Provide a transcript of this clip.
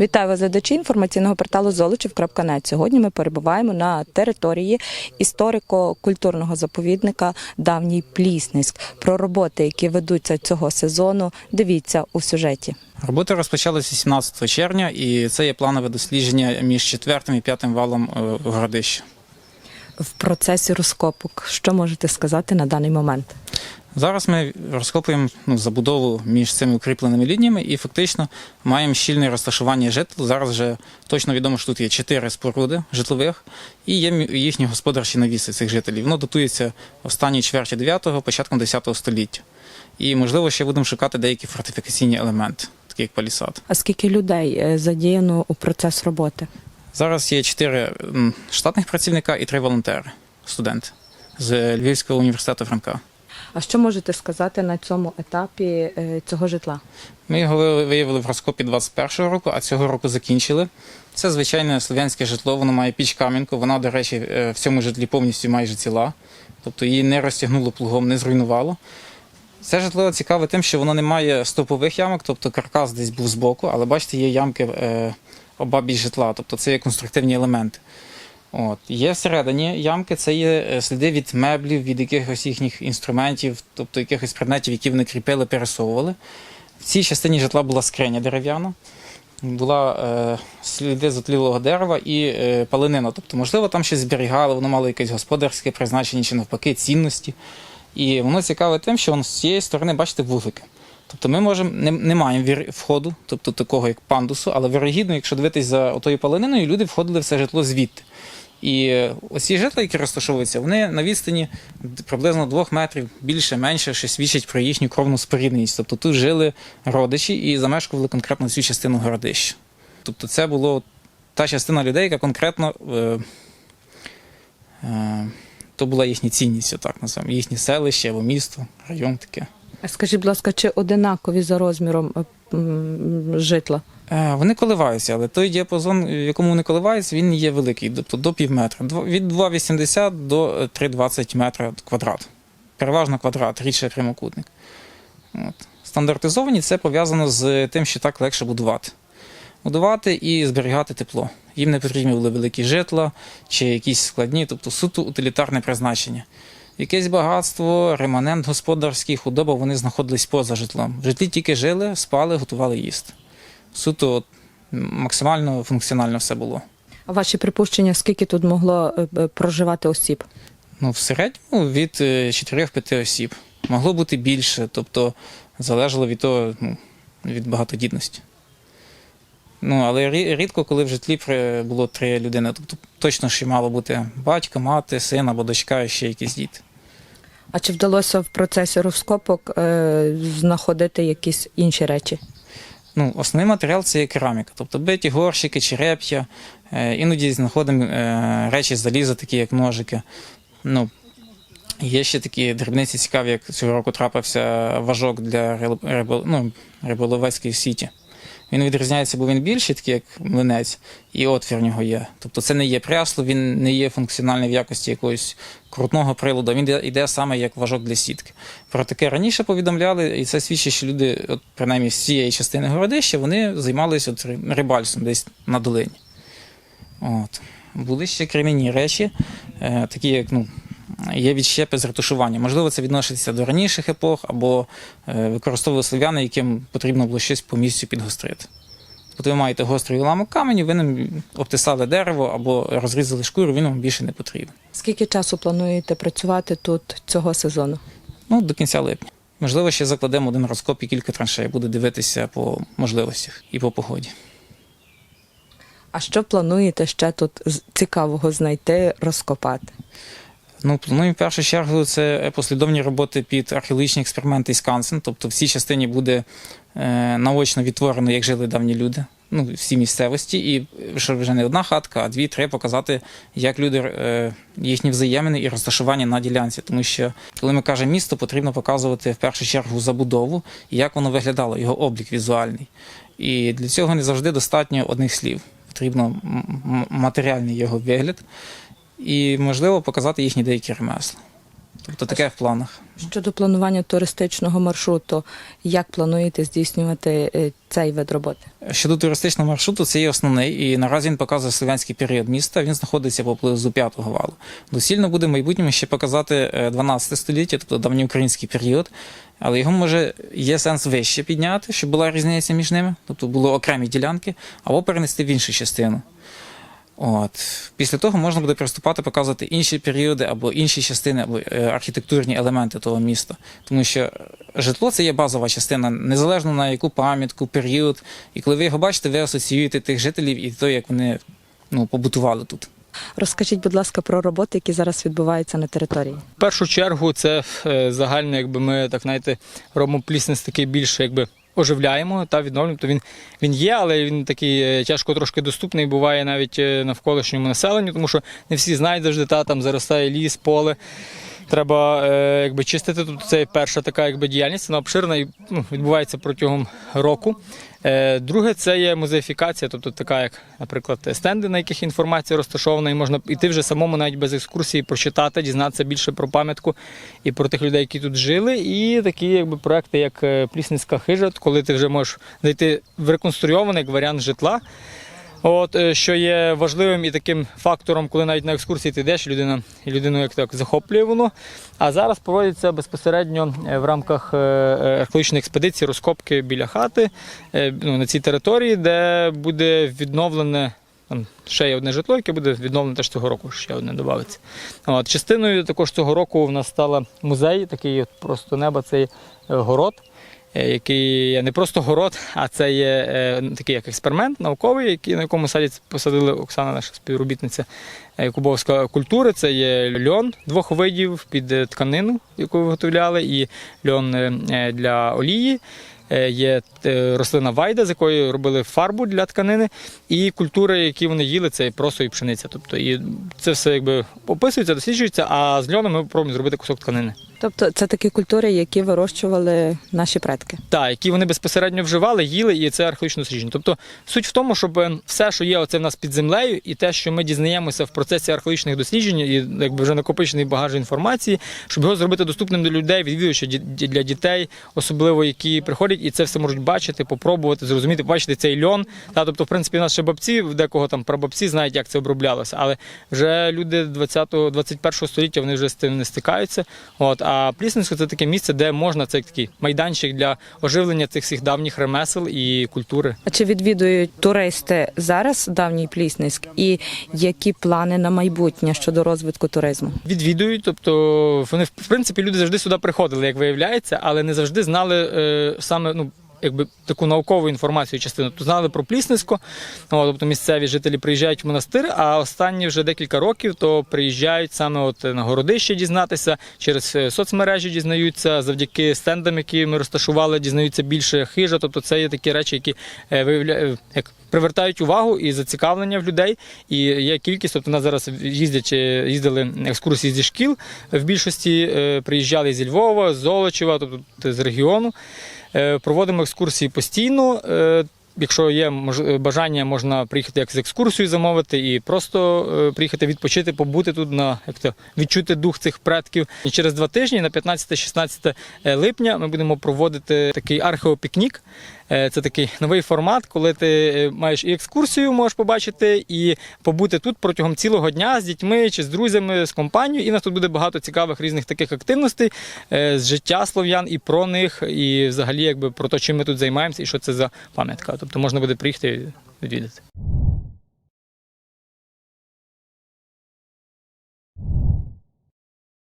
Вітаю вас, глядачі інформаційного порталу Золочів.нет. Сьогодні ми перебуваємо на території історико-культурного заповідника Давній Плісниськ. Про роботи, які ведуться цього сезону, дивіться у сюжеті. Роботи розпочалися 17 червня, і це є планове дослідження між четвертим і п'ятим валом е, городища. В процесі розкопок, що можете сказати на даний момент? Зараз ми розкопуємо ну, забудову між цими укріпленими лініями і фактично маємо щільне розташування житл. Зараз вже точно відомо, що тут є чотири споруди житлових і є їхні господарчі навіси цих жителів. Воно датується останньої чверті 9-го, початком 10 століття. І, можливо, ще будемо шукати деякі фортифікаційні елементи, такі як палісад. А скільки людей е, задіяно у процес роботи? Зараз є чотири штатних працівника і три волонтери, студенти з Львівського університету Франка. А що можете сказати на цьому етапі е, цього житла? Ми його виявили в розкопі 21-го року, а цього року закінчили. Це звичайне слов'янське житло, воно має піч камінку. Вона, до речі, е, в цьому житлі повністю майже ціла. Тобто її не розтягнуло плугом, не зруйнувало. Це житло цікаве тим, що воно не має стопових ямок, тобто каркас десь був збоку, але бачите, є ямки е, обабіч житла, тобто це є конструктивні елементи. От. Є всередині ямки, це є е, сліди від меблів, від якихось їхніх інструментів, тобто якихось предметів, які вони кріпили, пересовували. В цій частині житла була скриня дерев'яна, була е, сліди зотлілого дерева і е, паленина. Тобто, можливо, там щось зберігало, воно мало якесь господарське призначення чи навпаки цінності. І воно цікаве тим, що воно з цієї сторони, бачите, вуглики. Тобто ми можемо не, не маємо входу, тобто такого як пандусу, але вірогідно, якщо дивитись за отою палениною, люди входили в це житло звідти. І е, оці житла, які розташовуються, вони на відстані приблизно двох метрів, більше, менше, що свідчить про їхню кровну спорідненість. Тобто тут жили родичі і замешкували конкретно цю частину городища. Тобто це була та частина людей, яка конкретно е, е, то була їхня цінність, отак називаємо, їхнє селище або місто, район таке. А Скажіть, будь ласка, чи одинакові за розміром е, житла? Е, Вони коливаються, але той діапазон, в якому вони коливаються, він є великий, тобто до пів метра. Від 2,80 до е, 3,20 метра квадрат. Переважно квадрат, рідше прямокутник. От. Стандартизовані це пов'язано з тим, що так легше будувати. Будувати і зберігати тепло. Їм не потрібні були великі житла чи якісь складні, тобто суто утилітарне призначення. Якесь багатство, реманент господарський, худоба, вони знаходились поза житлом. В житлі тільки жили, спали, готували їсти. Суто от, максимально функціонально все було. А ваші припущення, скільки тут могло е, е, проживати осіб? Ну, в середньому від 4-5 осіб. Могло бути більше, тобто залежало від того, ну, від багатодітності. Ну, але рі- рідко, коли в житлі при- було три людини. Тобто точно ще мало бути батько, мати, син або дочка і ще якісь діти. А чи вдалося в процесі розкопок е, знаходити якісь інші речі? Ну, основний матеріал це є кераміка, тобто биті горщики, череп'я. Е, іноді знаходимо е, речі з заліза, такі як ножики. Ну, є ще такі дрібниці цікаві, як цього року трапився важок для ну, риболовецької сіті. Він відрізняється, бо він більший, такий як млинець, і отвір в нього є. Тобто це не є прясло, він не є функціональний в якості якогось крутного приладу. Він йде- саме як важок для сітки. Про таке раніше повідомляли, і це свідчить, що люди, от, принаймні з цієї частини городища, вони займалися от рибальством десь на долині. От. Були ще кремінні речі, е, такі як ну, є відщепи з ретушування. Можливо, це відноситься до раніших епох, або е, використовували слов'яни, яким потрібно було щось по місцю підгострити. Тобто ви маєте гострий уламок каменю, ви ним обтисали дерево або розрізали шкуру, він вам більше не потрібен. Скільки часу плануєте працювати тут цього сезону? Ну, до кінця липня. Можливо, ще закладемо один розкоп і кілька траншей, буде дивитися по можливостях і по погоді. А що плануєте ще тут цікавого знайти, розкопати? Ну, плануємо в першу чергу це послідовні роботи під археологічні експерименти із Кансен. Тобто в цій частині буде е, наочно відтворено, як жили давні люди. Ну, всі місцевості, і щоб вже не одна хатка, а дві-три показати, як люди е, їхні взаємини і розташування на ділянці. Тому що, коли ми кажемо місто, потрібно показувати в першу чергу забудову і як воно виглядало, його облік візуальний. І для цього не завжди достатньо одних слів. Потрібно матеріальний його вигляд і, можливо, показати їхні деякі ремесла. Тобто таке в планах. Щодо планування туристичного маршруту, як плануєте здійснювати е, цей вид роботи? Щодо туристичного маршруту, це є основний, і наразі він показує слов'янський період міста. Він знаходиться поблизу п'ятого валу. Доцільно буде в майбутньому ще показати е, 12 століття, тобто давньоукраїнський період. Але його може є сенс вище підняти, щоб була різниця між ними, тобто були окремі ділянки, або перенести в іншу частину. От. Після того можна буде приступати показувати інші періоди або інші частини, або е, архітектурні елементи того міста. Тому що житло це є базова частина, незалежно на яку пам'ятку, період. І коли ви його бачите, ви асоціюєте тих жителів і те, як вони ну, побутували тут. Розкажіть, будь ласка, про роботи, які зараз відбуваються на території. В першу чергу це е, загально, якби ми так знаєте, робимо пліснес такий більше, якби. Оживляємо та відновлюємо, то він, він є, але він такий е, тяжко трошки доступний, буває навіть е, навколишньому населенню, тому що не всі знають завжди, та там заростає ліс, поле. Треба е, якби, чистити. Тут це перша така якби, діяльність, вона обширна і ну, відбувається протягом року. Е, друге, це є музеїфікація, тобто така, як, наприклад, стенди, на яких інформація розташована, і можна йти вже самому навіть без екскурсії, прочитати, дізнатися більше про пам'ятку і про тих людей, які тут жили. І такі якби, проекти, як е, Плісницька хижа, коли ти вже можеш зайти в реконструйований як варіант житла. От е, що є важливим і таким фактором, коли навіть на екскурсії ти йдеш, людина людину як так захоплює воно. А зараз проводиться безпосередньо е, в рамках е, археологічної експедиції розкопки біля хати ну, на цій території, де буде відновлене. Там ще є одне житло, яке буде відновлене теж цього року, ще одне додається. Частиною також цього року в нас стала музей, такий от просто неба, це є е, город який є не просто город, а це є е, такий як експеримент науковий, який, на якому садять, посадили Оксана, наша співробітниця е, Кубовська культури. Це є льон двох видів під е, тканину, яку виготовляли, і льон е, е, для олії. Е, Є е, рослина вайда, з якої робили фарбу для тканини, і культури, які вони їли, це і просо і пшениця. Тобто і це все якби описується, досліджується, а з льоном ми пробуємо зробити кусок тканини. Тобто це такі культури, які вирощували наші предки. Так, які вони безпосередньо вживали, їли, і це археологічно дослідження. Тобто суть в тому, щоб е, все, що є оце в нас під землею, і те, що ми дізнаємося в процесі археологічних досліджень, і якби вже накопичений багаж інформації, щоб його зробити доступним до людей, відвідувачів ді- для дітей, особливо які приходять, і це все можуть бачити, попробувати, зрозуміти, побачити цей льон. Та, тобто, в принципі, ще бабці, декого там прабабці знають, як це оброблялося, але вже люди 20-го, 21 століття вони вже з цим не стикаються. От, а Плісницьке це таке місце, де можна це такий майданчик для оживлення цих всіх давніх ремесел і культури. А чи відвідують туристи зараз давній Плісницьк? І які плани на майбутнє щодо розвитку туризму? Відвідують, тобто вони в принципі люди завжди сюди приходили, як виявляється, але не завжди знали е, саме ну. Якби таку наукову інформацію частину то знали про Плісницько, О, тобто місцеві жителі приїжджають в монастир, а останні вже декілька років то приїжджають саме от на городище дізнатися, через е, соцмережі дізнаються, завдяки стендам, які ми розташували, дізнаються більше хижа. Тобто це є такі речі, які е, виявля... е, як привертають увагу і зацікавлення в людей. І є кількість, тобто у нас зараз їздять, е, їздили екскурсії зі шкіл. В більшості е, приїжджали зі Львова, з Золочева, тобто з регіону. Е, Проводимо екскурсії постійно. Е, Якщо є мож- бажання, можна приїхати як з екскурсію замовити і просто е, приїхати відпочити, побути тут на як то відчути дух цих предків. І через два тижні, на 15-16 липня, ми будемо проводити такий археопікнік. Е, Це такий новий формат, коли ти е, маєш і екскурсію, можеш побачити, і побути тут протягом цілого дня з дітьми чи з друзями, з компанією. І нас тут буде багато цікавих різних таких активностей е, з життя слов'ян і про них, і взагалі якби про те, чим ми тут займаємося і що це за пам'ятка. Тобто можна буде приїхати відвідати.